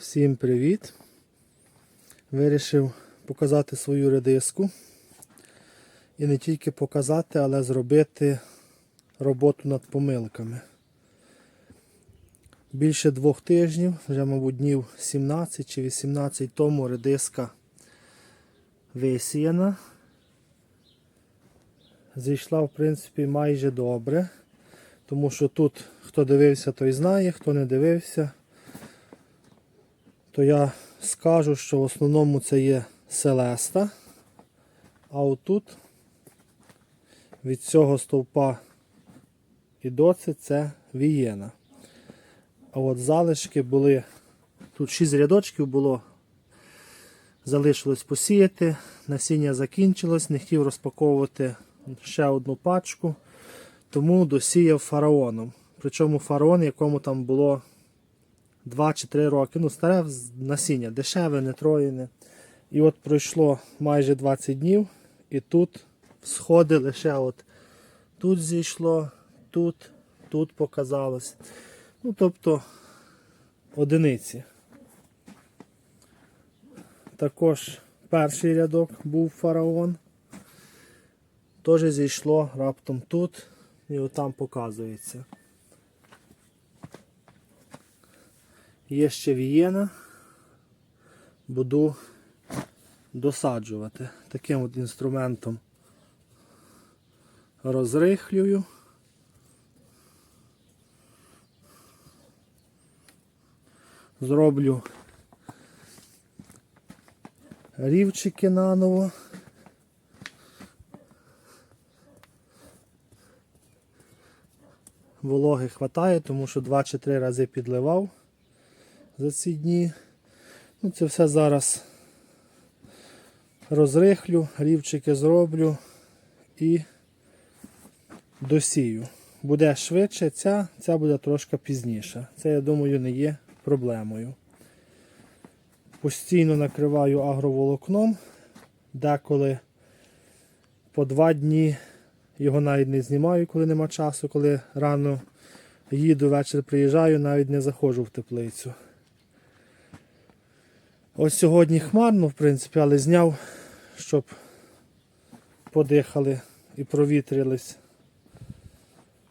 Всім привіт! Вирішив показати свою редиску. І не тільки показати, але зробити роботу над помилками. Більше двох тижнів, вже, мабуть, днів 17 чи 18 тому редиска висіяна. Зійшла, в принципі, майже добре. Тому що тут, хто дивився, той знає, хто не дивився, то я скажу, що в основному це є Селеста. А отут від цього стовпа і доці це Вієна. А от залишки були, тут 6 рядочків було, залишилось посіяти, насіння закінчилось, не хотів розпаковувати ще одну пачку, тому досіяв фараоном. Причому фараон, якому там було 2 чи 3 роки. Ну, старе насіння, дешеве, не троєне. І от пройшло майже 20 днів, і тут сходи лише от тут зійшло, тут, тут показалось. Ну, тобто одиниці. Також перший рядок був фараон. Теж зійшло раптом тут і отам показується. Є ще вієна. Буду досаджувати. Таким от інструментом розрихлюю. Зроблю рівчики наново. Вологи хватає, тому що два чи три рази підливав за ці дні. Ну, Це все зараз розрихлю, рівчики зроблю і досію. Буде швидше, ця, ця буде трошки пізніше. Це, я думаю, не є проблемою. Постійно накриваю агроволокном, деколи по два дні його навіть не знімаю, коли нема часу, коли рано їду, вечір приїжджаю, навіть не заходжу в теплицю. Ось сьогодні хмарно, в принципі, але зняв, щоб подихали і провітрились.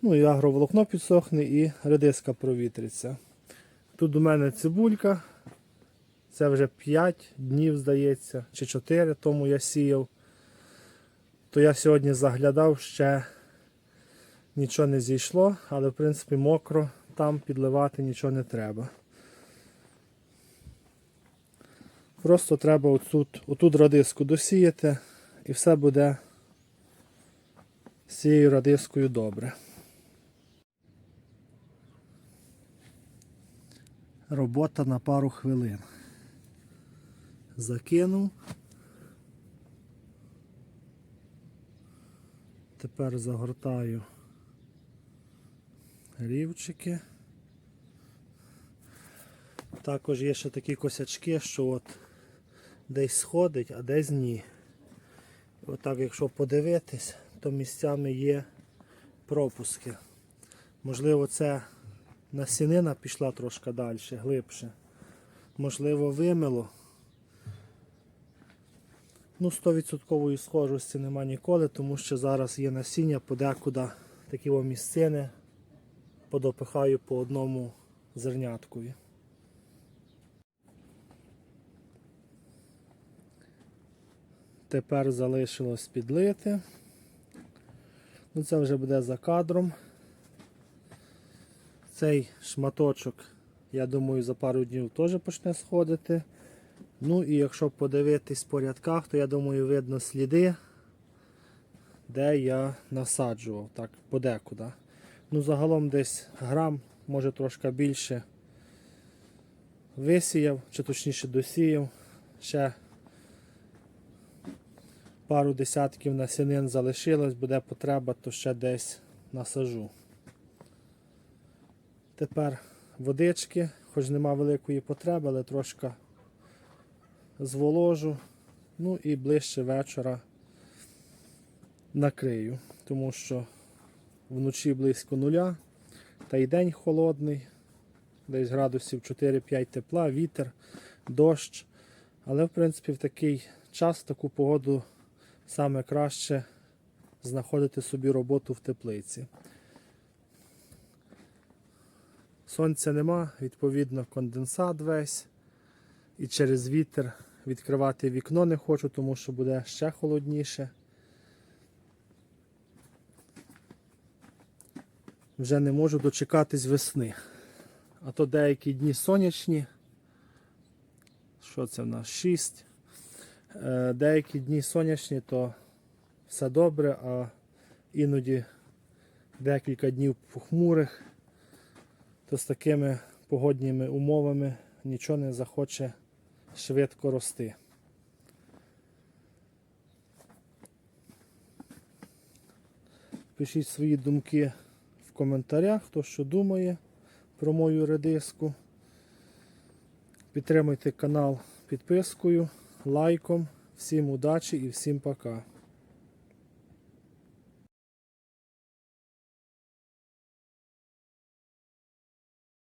Ну і агроволокно підсохне і редиска провітриться. Тут у мене цибулька. Це вже 5 днів, здається, чи 4, тому я сіяв. То я сьогодні заглядав, ще нічого не зійшло, але в принципі мокро, там підливати нічого не треба. Просто треба отут, отут радиску досіяти і все буде з цією радискою добре. Робота на пару хвилин. Закинув. Тепер загортаю рівчики. Також є ще такі косячки, що от десь сходить, а десь ні. Отак, якщо подивитись, то місцями є пропуски. Можливо, це насінина пішла трошки далі, глибше. Можливо, вимило. Ну, 100% схожості нема ніколи, тому що зараз є насіння подекуди такі місцини подопихаю по одному зерняткові. Тепер залишилось підлити. Ну, це вже буде за кадром. Цей шматочок, я думаю, за пару днів теж почне сходити. Ну і якщо подивитись по рядках, то я думаю видно сліди, де я насаджував, так, подекуди. Ну, загалом десь грам, може трошки більше висіяв, чи точніше досіяв. Ще пару десятків насінин залишилось, буде потреба, то ще десь насажу. Тепер водички, хоч нема великої потреби, але трошки зволожу. Ну і ближче вечора накрию, тому що вночі близько нуля, та й день холодний. десь градусів 4-5 тепла, вітер, дощ. Але в принципі в такий час, в таку погоду саме краще знаходити собі роботу в теплиці. Сонця нема, відповідно, конденсат весь. І через вітер відкривати вікно не хочу, тому що буде ще холодніше. Вже не можу дочекатись весни. А то деякі дні сонячні. Що це в нас? 6. Е, Деякі дні сонячні, то все добре, а іноді декілька днів похмурих, то з такими погодніми умовами нічого не захоче швидко рости. Пишіть свої думки в коментарях, хто що думає про мою редиску. Підтримуйте канал підпискою, лайком. Всім удачі і всім пока.